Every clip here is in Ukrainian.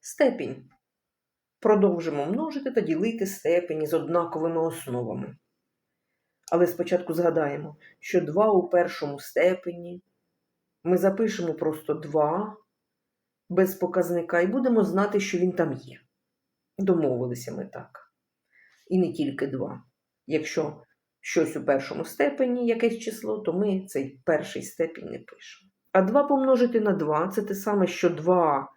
Степінь. Продовжимо множити та ділити степені з однаковими основами. Але спочатку згадаємо, що 2 у першому степені ми запишемо просто 2 без показника і будемо знати, що він там є. Домовилися ми так. І не тільки 2. Якщо щось у першому степені, якесь число, то ми цей перший степінь не пишемо. А 2 помножити на 2 це те саме, що 2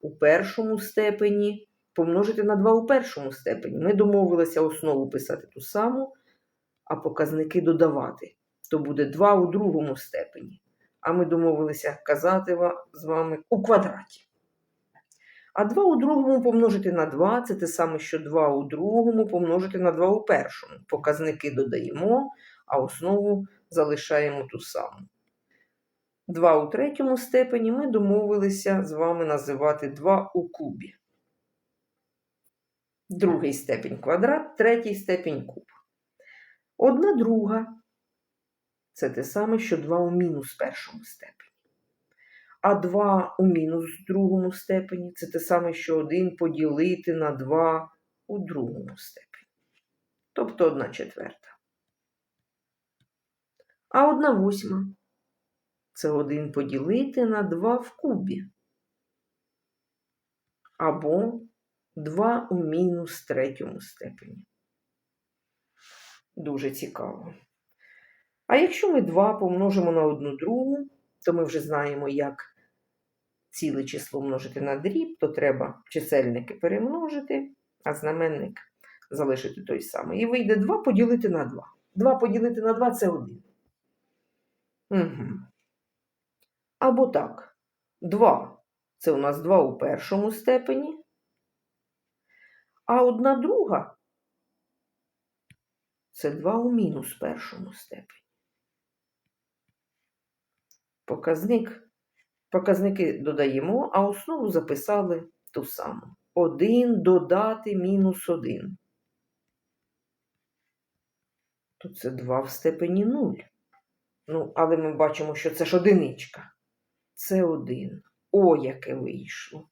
у першому степені помножити на 2 у першому степені. Ми домовилися основу писати ту саму, а показники додавати. То буде 2 у другому степені. А ми домовилися казати з вами у квадраті. А 2 у другому помножити на 2 це те саме, що 2 у другому помножити на 2 у першому. Показники додаємо, а основу залишаємо ту саму. 2 у третьому степені ми домовилися з вами називати 2 у кубі. Другий степінь квадрат, третій степінь куб. Одна друга це те саме, що 2 у мінус першому степені. А 2 у мінус другому степені це те саме, що 1 поділити на 2 у другому степені. Тобто 1 четверта. А 1 восьма це 1 поділити на 2 в кубі. Або 2 у мінус третьому степені. Дуже цікаво. А якщо ми 2 помножимо на одну другу, то ми вже знаємо, як ціле число множити на дріб, то треба чисельники перемножити, а знаменник залишити той самий. І вийде 2 поділити на 2. 2 поділити на 2 це 1. Угу. Або так. 2 це у нас 2 у першому степені, а одна друга це 2 у мінус першому степені. Показник, показники додаємо, а основу записали ту саму. 1 додати мінус 1. То це 2 в степені 0. Ну, але ми бачимо, що це ж одиничка. Це 1. О, яке вийшло.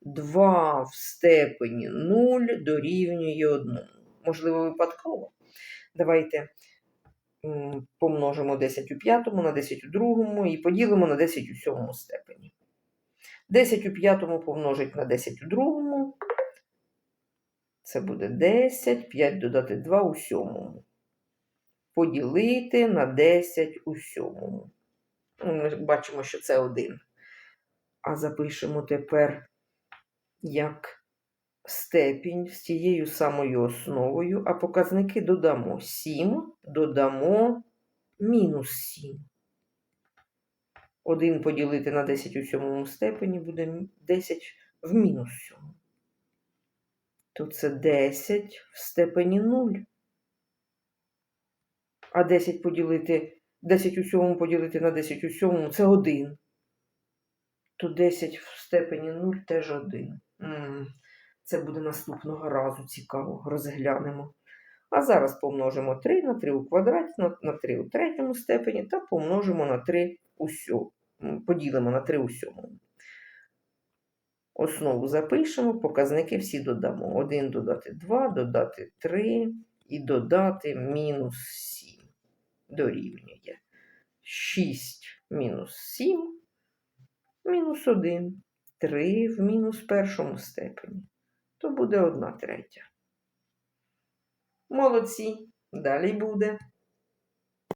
2 в степені 0 дорівнює 1. Можливо, випадково. Давайте помножимо 10 у п'ятому на 10 у другому і поділимо на 10 у сьомому степені. 10 у п'ятому помножить на 10 у другому. Це буде 10, 5 додати 2 у сьомому. Поділити на 10 у сьомому. Ну, Ми бачимо, що це 1. А запишемо тепер як степінь з тією самою основою, а показники додамо 7, додамо мінус 7. 1 поділити на 10 у сьомому степені буде 10 в мінус 7. То це 10 в степені 0. А 10 поділити 10 у сьомому поділити на 10 у сьомому це 1. То 10 в степені 0 теж 1. Це буде наступного разу цікаво, розглянемо. А зараз помножимо 3 на 3 у квадраті, на, на 3 у третьому степені та помножимо на 3 у сьомому. Поділимо на 3 у сьомому. Основу запишемо, показники всі додамо. 1 додати 2, додати 3 і додати мінус 7. Дорівнює 6 мінус 7, мінус 1. 3 в мінус першому степені. То буде 1 третя. Молодці. Далі буде.